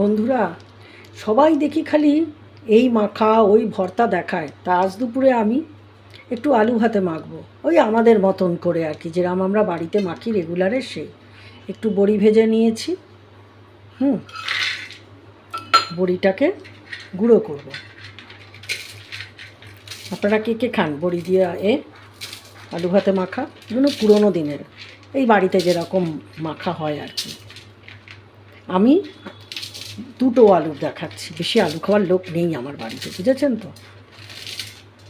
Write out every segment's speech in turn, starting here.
বন্ধুরা, সবাই দেখি খালি এই মাখা, ওই ভর্তা দেখায়। তা আজ দুপুরে আমি একটু আলু ভাতে মাখবো। ওই আমাদের মতন করে আর কি, যেরকম আমরা বাড়িতে মাখি রেগুলারের সেই। একটু বড়ি ভেজে নিয়েছি। হুম, বড়িটাকে গুঁড়ো করব। আপনারা কে কে খান বড়ি দিয়ে এ আলু ভাতে মাখা? এগুলো পুরোনো দিনের। এই বাড়িতে যেরকম মাখা হয় আর কি। আমি দুটো আলু দেখাচ্ছি। বেশি আলু খাওয়ার লোক নেই আমার বাড়িতে, বুঝেছেন তো?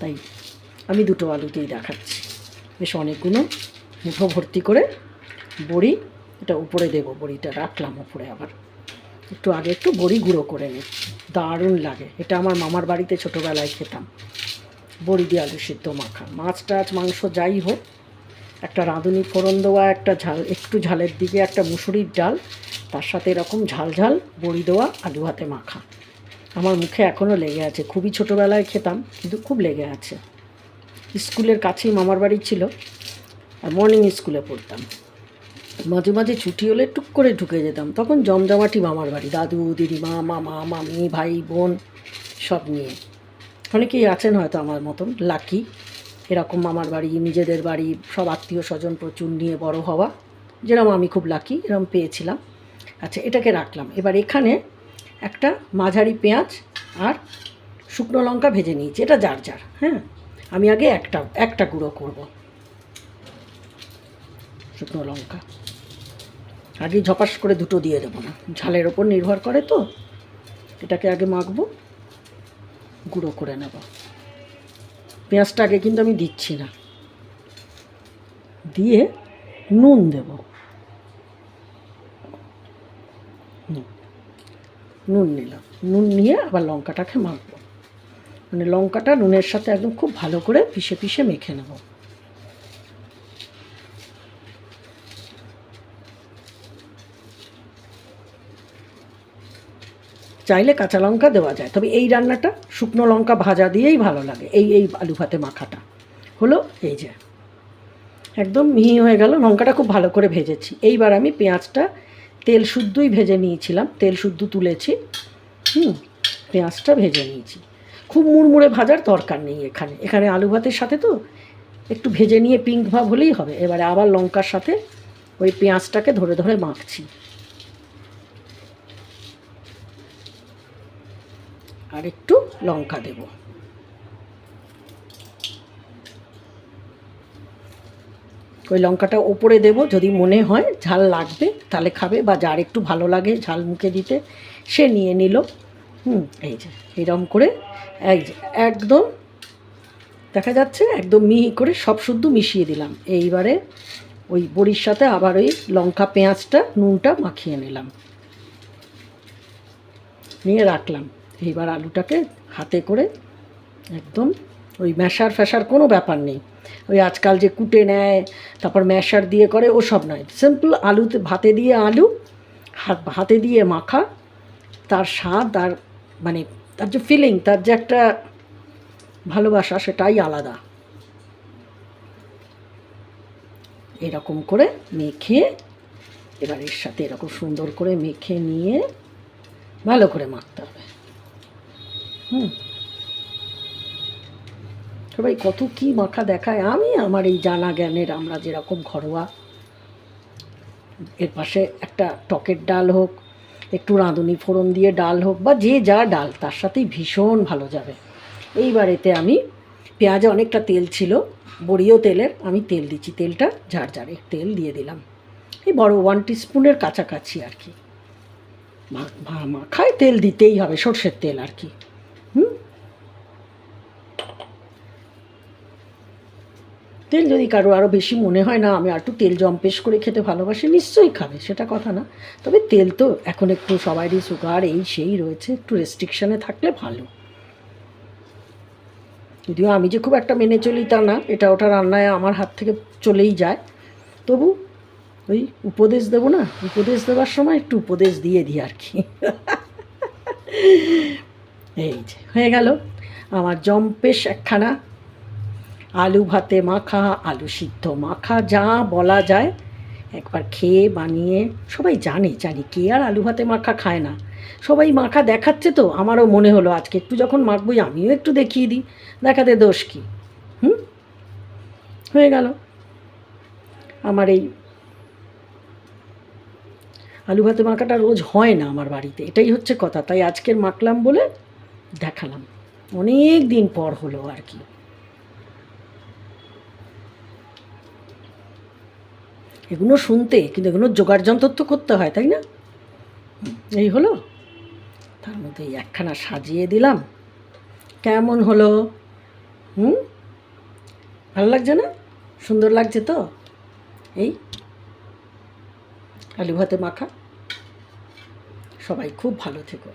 তাই আমি দুটো আলুতেই দেখাচ্ছি। বেশ অনেকগুলো। মুঠো ভর্তি করে বড়ি, এটা উপরে দেবো বড়িটা, রাখলাম উপরে আবার। একটু আগে একটু বড়ি গুঁড়ো করে নিচ্ছি দারুণ লাগে। এটা আমার মামার বাড়িতে ছোটোবেলায় খেতাম। বড়ি দিয়ে আলু সিদ্ধ মাখা। মাছ টাছ, মাংস যাই হোক, একটা রাঁধুনি ফোড়ন দেওয়া, একটা ঝাল, একটু ঝালের দিকে, একটা মুসুরির ডাল তার সাথে এরকম ঝাল ঝাল বড়ি দেওয়া আলু হাতে মাখা। আমার মুখে এখনও লেগে আছে। খুবই ছোটোবেলায় খেতাম, কিন্তু খুব লেগে আছে। স্কুলের কাছেই মামার বাড়ি ছিল, আর মর্নিং স্কুলে পড়তাম। মাঝে মাঝে ছুটি হলে টুক করে ঢুকে যেতাম। তখন জমজমাটি মামার বাড়ি, দাদু দিদিমা মামা, মামি, ভাই, বোন, সব নিয়ে। অনেকেই আছেন হয়তো আমার মতন, লাকি। এরকম মামার বাড়ি, নিজেদের বাড়ি, সব আত্মীয় স্বজন প্রচুর নিয়ে বড় হওয়া। যেরকম আমি খুব লাকি এরকম পেয়েছিলাম। আচ্ছা এটাকে রাখলাম। এবার এখানে একটা মাঝারি পেঁয়াজ আর শুকনো লঙ্কা ভেজে নিয়েছি, এটা যার যার হ্যাঁ? আমি আগে একটা একটা গুঁড়ো করব। শুকনো লঙ্কা। আগে ঝপাস করে দুটো দিয়ে দেবো না। ঝালের ওপর নির্ভর করে তো। এটাকে আগে মাখবো, গুঁড়ো করে নেব। পেঁয়াজটা আগে কিন্তু আমি দিচ্ছি না। দিয়ে নুন দেব। নুন। নুন নিলাম। নুন নিয়ে আবার লঙ্কাটাকে মাখবো। মানে লঙ্কাটা নুনের সাথে একদম খুব ভালো করে পিষে পিষে মেখে নেব। চাইলে কাঁচা লঙ্কা দেওয়া যায়, তবে এই রান্নাটা শুকনো লঙ্কা ভাজা দিয়েই ভালো লাগে, এই এই আলু ভাতে মাখাটা। হলো এই যে। একদম মিহি হয়ে গেল, লঙ্কাটা খুব ভালো করে ভেজেছি। এইবার আমি পেঁয়াজটা তেল শুদ্ধই ভেজে নিয়েছিলাম, তেল শুদ্ধ তুলেছি। হুম, পেঁয়াজটা ভেজে নিয়েছি। খুব মুড়মুড়ে ভাজার দরকার নেই এখানে। এখানে আলু ভাতের সাথে তো একটু ভেজে নিয়ে পিঙ্ক ভাব হলেই হবে। এবারে আবার লঙ্কার সাথে ওই পেঁয়াজটাকে ধরে ধরে মাখছি। আর একটু লঙ্কা দেব। ওই লঙ্কাটা ওপরে দেব যদি মনে হয়, ঝাল লাগবে। তাহলে খাবে বা যার একটু ভালো লাগে ঝাল মুখে দিতে, সে নিয়ে নিল। হুম, এই যে এরকম করে, এই যে, একদম, দেখা যাচ্ছে একদম মিহি করে সব শুদ্ধ মিশিয়ে দিলাম। এইবারে ওই বড়ির সাথে আবার ওই লঙ্কা, পেঁয়াজটা, নুনটা মাখিয়ে নিলাম। নিয়ে রাখলাম। এইবার আলুটাকে হাতে করে একদম ওই ম্যাশার ফ্যাশার কোনো ব্যাপার নেই। ওই আজকাল যে কুটে নেয়, তারপর ম্যাশার দিয়ে করে ওসব নয়। সিম্পল আলুতে, ভাতে দিয়ে আলু, হাত হাতে দিয়ে মাখা, তার স্বাদ আর মানে তার যে ফিলিং তার যে একটা ভালোবাসা, সেটাই আলাদা। এরকম করে মেখে, এবার এর সাথে এরকম সুন্দর করে মেখে নিয়ে, ভালো করে মাখতে হবে। হুম। সবাই কত কি মাখা দেখায়। আমি আমার এই জানা জ্ঞানের, আমরা যেরকম ঘরোয়া, এর পাশে একটা টকের ডাল হোক, একটু রাঁধুনি ফোড়ন দিয়ে ডাল হোক, বা যে যা ডাল, তার সাথেই ভীষণ ভালো যাবে। এইবার এতে আমি পেঁয়াজে অনেকটা তেল ছিল, বড়িও তেলের, আমি তেল দিচ্ছি, তেলটা ঝাড় ঝাড়, তেল দিয়ে দিলাম। এই বড় ওয়ান টিস্পুনের কাছাকাছি আর কি। মাখায় তেল দিতেই হবে, সর্ষের তেল আর কি হুম তেল যদি কারও আরও বেশি মনে হয় না, আমি আর একটু তেল জম্পেশ করে খেতে ভালোবাসি, নিশ্চয়ই খাবে, সেটা কথা না। তবে তেল তো এখন একটু সবারই সুগার এই সেই রয়েছে, একটু রেস্ট্রিকশানে থাকলে ভালো। যদিও আমি যে খুব একটা মেনে চলি তা না, এটা ওটা রান্নায় আমার হাত থেকে চলেই যায়। তবু ওই উপদেশ দেবো না, উপদেশ দেওয়ার সময় একটু উপদেশ দিয়ে দিই আর কি। এই যে, হয়ে গেল। আমার জম্পেশ একখানা আলু ভাতে মাখা, আলু সিদ্ধ মাখা, যা বলা যায়। একবার খেয়ে বানিয়ে, সবাই জানে, জানি কে আর আলু ভাতে মাখা খায় না। সবাই মাখা দেখাচ্ছে তো, আমারও মনে হলো, আজকে একটু যখন মাখবই, আমিও একটু দেখিয়ে দিই। দেখাতে দোষ কী? হুম? হয়ে গেল। আমার এই আলু ভাতে মাখাটা রোজ হয় না আমার বাড়িতে, এটাই হচ্ছে কথা। তাই আজকের মাখলাম বলে দেখালাম। অনেক দিন পর হলো আর কি। এগুলো শুনতে, কিন্তু এগুলো জোগাড় যন্ত্র তো করতে হয়, তাই না? এই হলো। তার মধ্যে একখানা সাজিয়ে দিলাম। কেমন হলো? হুম? ভালো লাগছে না? সুন্দর লাগছে তো? এই আলু ভাতে মাখা। সবাই খুব ভালো থেকো।